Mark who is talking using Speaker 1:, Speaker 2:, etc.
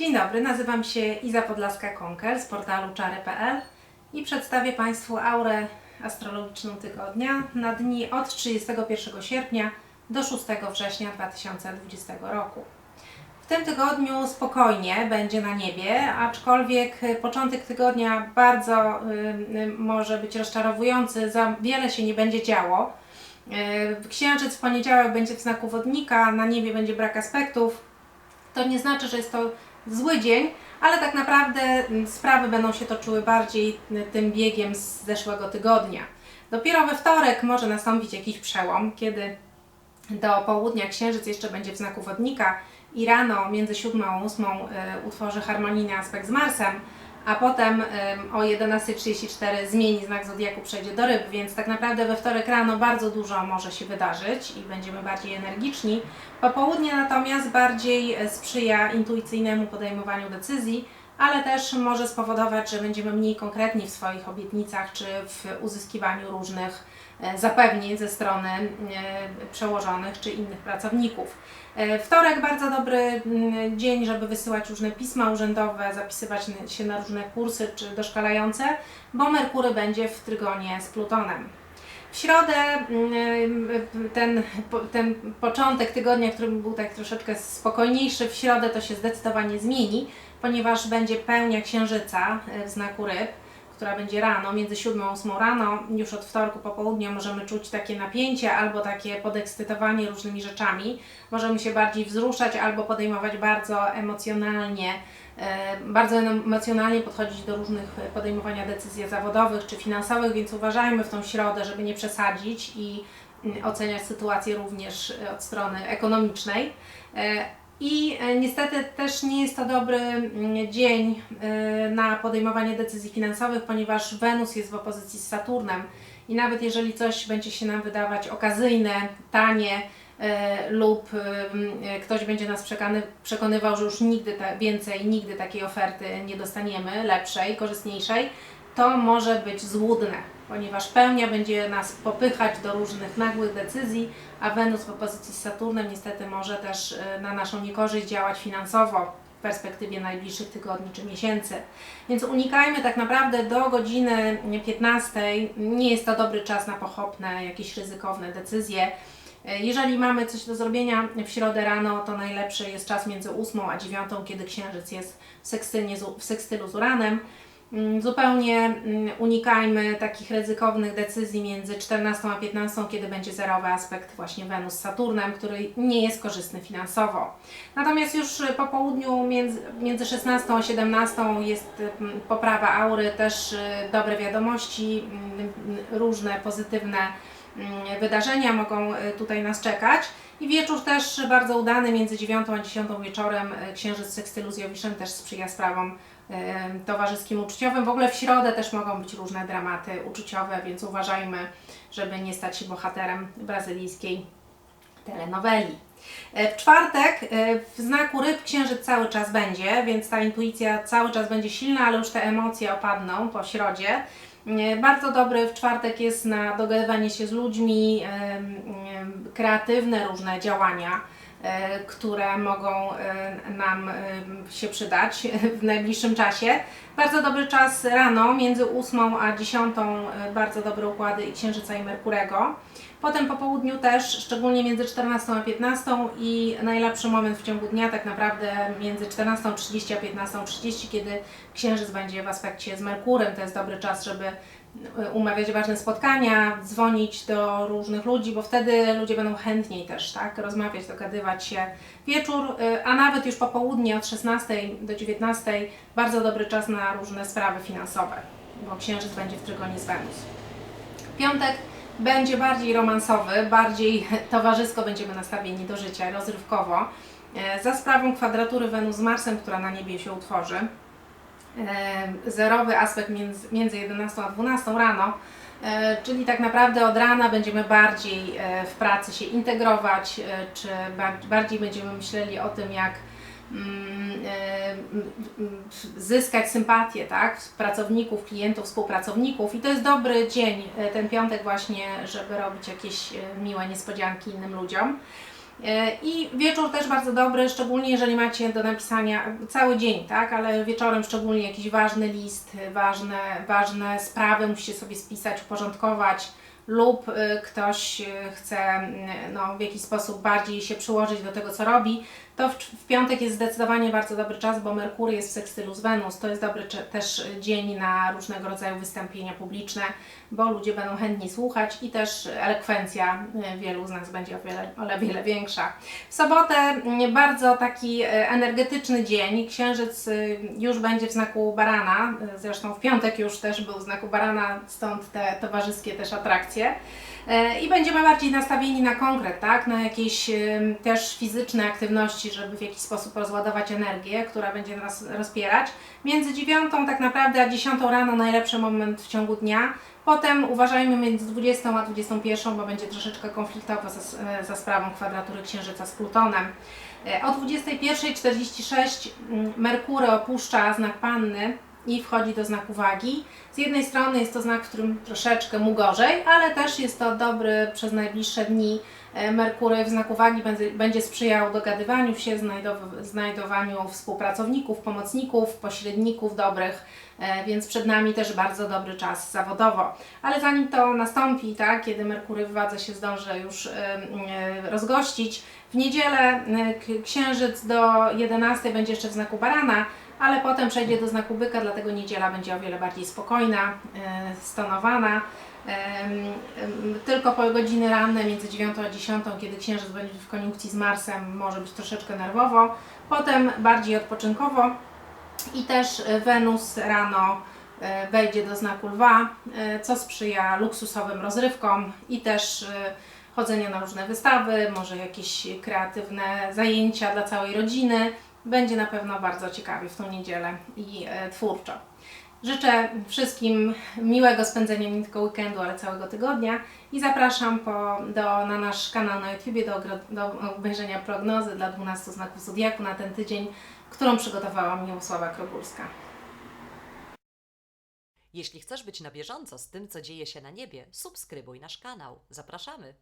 Speaker 1: Dzień dobry, nazywam się Iza Podlaska-Konker z portalu czary.pl i przedstawię Państwu aurę astrologiczną tygodnia na dni od 31 sierpnia do 6 września 2020 roku. W tym tygodniu spokojnie będzie na niebie, aczkolwiek początek tygodnia bardzo y, y, może być rozczarowujący, za wiele się nie będzie działo. Y, Księżyc w poniedziałek będzie w znaku wodnika, na niebie będzie brak aspektów. To nie znaczy, że jest to zły dzień, ale tak naprawdę mm, sprawy będą się toczyły bardziej y, tym biegiem z zeszłego tygodnia. Dopiero we wtorek może nastąpić jakiś przełom, kiedy do południa księżyc jeszcze będzie w znaku wodnika i rano między 7 a 8 y, utworzy harmonijny aspekt z Marsem, a potem o 11.34 zmieni znak zodiaku, przejdzie do ryb, więc tak naprawdę we wtorek rano bardzo dużo może się wydarzyć i będziemy bardziej energiczni. Popołudnie natomiast bardziej e, sprzyja intuicyjnemu podejmowaniu decyzji, ale też może spowodować, że będziemy mniej konkretni w swoich obietnicach czy w uzyskiwaniu różnych e, zapewnień ze strony e, przełożonych czy innych pracowników. E, Wtorek bardzo dobry mm, dzień, żeby wysyłać różne pisma urzędowe, zapisywać się na różne kursy czy doszkalające, bo Merkury będzie w trygonie z Plutonem. W środę mm, ten, po- ten początek tygodnia, który był tak troszeczkę spokojniejszy, w środę to się zdecydowanie zmieni, ponieważ będzie pełnia księżyca e, w znaku ryb, która będzie rano, między 7 a 8 rano. Już od wtorku po południu możemy czuć takie napięcie albo takie podekscytowanie różnymi rzeczami. Możemy się bardziej wzruszać albo podejmować bardzo emocjonalnie, e, bardzo emocjonalnie podchodzić do różnych e, podejmowania decyzji zawodowych czy finansowych, więc uważajmy w tą środę, żeby nie przesadzić i mm, oceniać sytuację również e, od strony ekonomicznej. I e, niestety też nie jest to dobry mm, dzień e, na podejmowanie decyzji finansowych, ponieważ Wenus jest w opozycji z Saturnem. I nawet jeżeli coś będzie się nam wydawać okazyjne, tanie e, lub ktoś będzie nas przekony, przekonywał, że już nigdy więcej, nigdy takiej oferty nie dostaniemy, lepszej, korzystniejszej, to może być złudne, ponieważ pełnia będzie nas popychać do różnych nagłych decyzji, a Wenus w opozycji z Saturnem niestety może też e, na naszą niekorzyść działać finansowo w perspektywie najbliższych tygodni czy miesięcy. Więc unikajmy tak naprawdę do godziny 15. Nie jest to dobry czas na pochopne, jakieś ryzykowne decyzje. E, Jeżeli mamy coś do zrobienia w środę rano, to najlepszy jest czas między 8 a 9, kiedy księżyc jest w, w sekstylu z Uranem. Mm, Zupełnie mm, unikajmy takich ryzykownych decyzji między 14 a 15, kiedy będzie zerowy aspekt właśnie Wenus z Saturnem, który nie jest korzystny finansowo. Natomiast już po południu między, między 16 a 17 jest mm, poprawa aury, też y, dobre wiadomości, mm, różne pozytywne wydarzenia mogą y, tutaj nas czekać. I wieczór też bardzo udany, między 9 a 10 wieczorem y, księżyc sekstylu z też sprzyja sprawom towarzyskim, uczuciowym. W ogóle w środę też mogą być różne dramaty uczuciowe, więc uważajmy, żeby nie stać się bohaterem brazylijskiej telenoweli. E, W czwartek e, w znaku ryb księżyc cały czas będzie, więc ta intuicja cały czas będzie silna, ale już te emocje opadną po środzie. E, Bardzo dobry w czwartek jest na dogadywanie się z ludźmi, kreatywne różne działania które mogą e, nam e, się przydać w najbliższym czasie. Bardzo dobry czas rano, między 8 a 10, e, bardzo dobre układy i Księżyca i Merkurego. Potem po południu też, szczególnie między 14 a 15 i najlepszy moment w ciągu dnia tak naprawdę między 14.30 a 15.30, kiedy Księżyc będzie w aspekcie z Merkurem. To jest dobry czas, żeby umawiać ważne spotkania, dzwonić do różnych ludzi, bo wtedy ludzie będą chętniej też tak, rozmawiać, dogadywać się. Wieczór, y, a nawet już popołudnie od 16 do 19 bardzo dobry czas na różne sprawy finansowe, bo Księżyc będzie w trygonie z Wenus. Piątek będzie bardziej romansowy, bardziej towarzysko będziemy nastawieni do życia, rozrywkowo. E, Za sprawą kwadratury Wenus z Marsem, która na niebie się utworzy. Zerowy aspekt między, między 11 a 12 rano, e, czyli tak naprawdę od rana będziemy bardziej e, w pracy się integrować, e, czy bar- bardziej będziemy myśleli o tym, jak mm, zyskać sympatię tak? pracowników, klientów, współpracowników i to jest dobry dzień, ten piątek właśnie, żeby robić jakieś miłe niespodzianki innym ludziom. E, I wieczór też bardzo dobry, szczególnie jeżeli macie do napisania cały dzień, tak? Ale wieczorem szczególnie jakiś ważny list, ważne, ważne sprawy musicie sobie spisać, uporządkować lub y, ktoś y, chce y, no, w jakiś sposób bardziej się przyłożyć do tego, co robi, to w, w piątek jest zdecydowanie bardzo dobry czas, bo Merkury jest w sekstylu z Wenus. To jest dobry też dzień na różnego rodzaju wystąpienia publiczne, bo ludzie będą chętni słuchać i też elekwencja y, wielu z nas będzie o wiele, o wiele większa. W sobotę mm, bardzo taki e, energetyczny dzień. Księżyc już będzie w znaku barana. Zresztą w piątek już też był w znaku barana, stąd te towarzyskie też atrakcje. E, I będziemy bardziej nastawieni na konkret, tak? Na jakieś też fizyczne aktywności, żeby w jakiś sposób rozładować energię, która będzie nas rozpierać. Między dziewiątą tak naprawdę a dziesiątą rano najlepszy moment w ciągu dnia. Potem uważajmy między 20 a 21, bo będzie troszeczkę konfliktowo za, za sprawą kwadratury Księżyca z Plutonem. E, O 21.46 mm, Merkury opuszcza znak Panny i wchodzi do znaku wagi. Z jednej strony jest to znak, w którym troszeczkę mu gorzej, ale też jest to dobry przez najbliższe dni. E, Merkury w znaku wagi będzie, sprzyjał dogadywaniu się, znajdow- znajdowaniu współpracowników, pomocników, pośredników dobrych, e, więc przed nami też bardzo dobry czas zawodowo. Ale zanim to nastąpi, tak, kiedy Merkury w wadze się zdąży już e, rozgościć, w niedzielę księżyc do 11 będzie jeszcze w znaku barana, ale potem przejdzie do znaku byka, dlatego niedziela będzie o wiele bardziej spokojna, stonowana. Tylko po godziny ranne między 9 a 10, kiedy księżyc będzie w koniunkcji z Marsem, może być troszeczkę nerwowo, potem bardziej odpoczynkowo i też e, Wenus rano e, wejdzie do znaku lwa, e, co sprzyja luksusowym rozrywkom i też chodzenia na różne wystawy, może jakieś kreatywne zajęcia dla całej rodziny. Będzie na pewno bardzo ciekawie w tą niedzielę i twórczo. Życzę wszystkim miłego spędzenia nie tylko weekendu, ale całego tygodnia i zapraszam po, do, na nasz kanał na YouTubie do, do obejrzenia prognozy dla 12 znaków Zodiaku na ten tydzień, którą przygotowała Miłosława Krogulska.
Speaker 2: Jeśli chcesz być na bieżąco z tym, co dzieje się na niebie, subskrybuj nasz kanał. Zapraszamy!